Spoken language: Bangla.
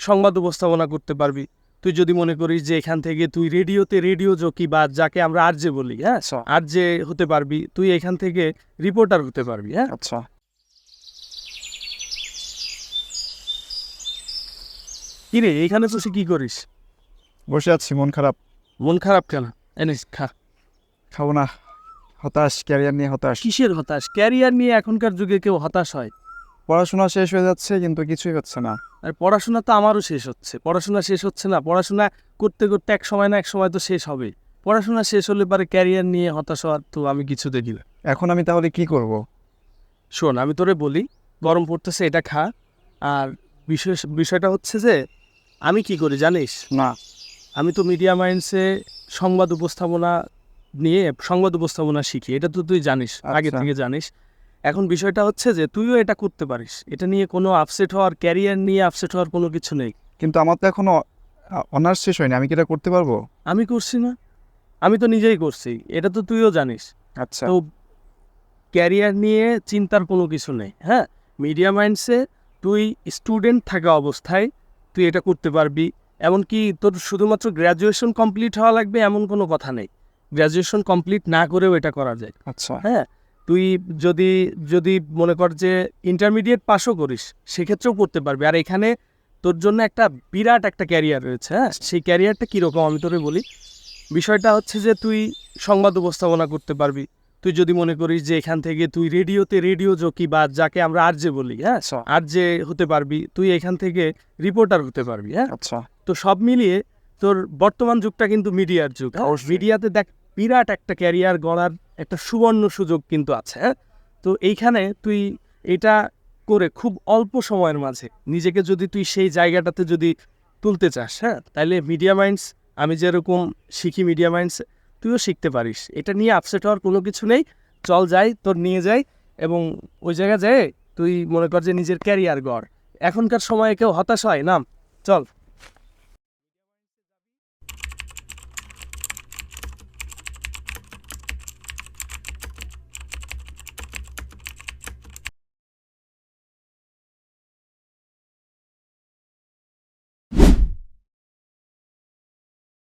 সংবাদ উপস্থাপনা করতে পারবি। তুই যদি মনে করিস যে এখান থেকে তুই রেডিওতে রেডিও জকি বা যাকে আমরা আর যে বলি হ্যাঁ? আচ্ছা। আর যে হতে পারবি তুই এখান থেকে রিপোর্টার হতে পারবি হ্যাঁ? আচ্ছা। কিরে এখানে তো কি করিস? বসে আছি মন খারাপ। মন খারাপ কেন? এনে খা। খাব না। হতাশ ক্যারিয়ার নিয়ে হতাশ। কিসের হতাশ? ক্যারিয়ার নিয়ে এখনকার যুগে কেউ হতাশ হয়? পড়াশোনা শেষ হয়ে যাচ্ছে কিন্তু কিছুই হচ্ছে না। আর পড়াশোনা তো আমারও শেষ হচ্ছে। পড়াশোনা শেষ হচ্ছে না। পড়াশোনা করতে করতে এক সময় না এক সময় তো শেষ হবে পড়াশোনা শেষ হলে পরে ক্যারিয়ার নিয়ে হতাশ হওয়ার তো আমি কিছু দেখি না। এখন আমি তাহলে কি করব? শোন আমি তোরে বলি গরম পড়তেছে এটা খা। আর বিশেষ বিষয়টা হচ্ছে যে আমি কি করি জানিস? না। আমি তো মিডিয়া মাইন্ডসে সংবাদ উপস্থাপনা নিয়ে সংবাদ উপস্থাপনা শিখি। এটা তো তুই জানিস আগে আচ্ছা। থেকে জানিস। এখন বিষয়টা হচ্ছে যে তুইও এটা করতে পারিস। এটা নিয়ে কোনো আপসেট হওয়ার ক্যারিয়ার নিয়ে আপসেট হওয়ার কোনো কিছু নেই। কিন্তু আমার তো এখনও অনার্স শেষ হয়নি। আমি কি এটা করতে পারব? আমি করছি না। আমি তো নিজেই করছি। এটা তো তুইও জানিস। আচ্ছা। তো ক্যারিয়ার নিয়ে চিন্তার কোনো কিছু নেই হ্যাঁ? মিডিয়া মাইন্ডসে তুই স্টুডেন্ট থাকা অবস্থায় তুই এটা করতে পারবি। এমনকি তোর শুধুমাত্র গ্র্যাজুয়েশন কমপ্লিট হওয়া লাগবে এমন কোনো কথা নেই। গ্র্যাজুয়েশন কমপ্লিট না করেও এটা করা যায়। আচ্ছা। হ্যাঁ? তুই যদি যদি মনে কর যে ইন্টারমিডিয়েট পাসও করিস সেক্ষেত্রেও করতে পারবি। আর এখানে তোর জন্য একটা বিরাট একটা ক্যারিয়ার রয়েছে হ্যাঁ? সেই ক্যারিয়ারটা কীরকম? আমি তোরে বলি বিষয়টা হচ্ছে যে তুই সংবাদ উপস্থাপনা করতে পারবি। তুই যদি মনে করিস যে এখান থেকে তুই রেডিওতে রেডিও জকি বা যাকে আমরা আর যে বলি হ্যাঁ? আচ্ছা। আর যে হতে পারবি তুই এখান থেকে রিপোর্টার হতে পারবি হ্যাঁ? আচ্ছা। তো সব মিলিয়ে তোর বর্তমান যুগটা কিন্তু মিডিয়ার যুগ হ্যাঁ? মিডিয়াতে দেখ বিরাট একটা ক্যারিয়ার গড়ার একটা সুবর্ণ সুযোগ কিন্তু আছে হ্যাঁ? তো এইখানে তুই এটা করে খুব অল্প সময়ের মাঝে নিজেকে যদি তুই সেই জায়গাটাতে যদি তুলতে চাস হ্যাঁ? তাহলে মিডিয়া মাইন্ডস আমি যেরকম শিখি মিডিয়া মাইন্ডস তুইও শিখতে পারিস। এটা নিয়ে আপসেট হওয়ার কোনো কিছু নেই। চল যাই, তোর নিয়ে যাই এবং ওই জায়গায় যায় তুই মনে কর যে নিজের ক্যারিয়ার গড়। এখনকার সময়ে কেউ হতাশ হয় না চল।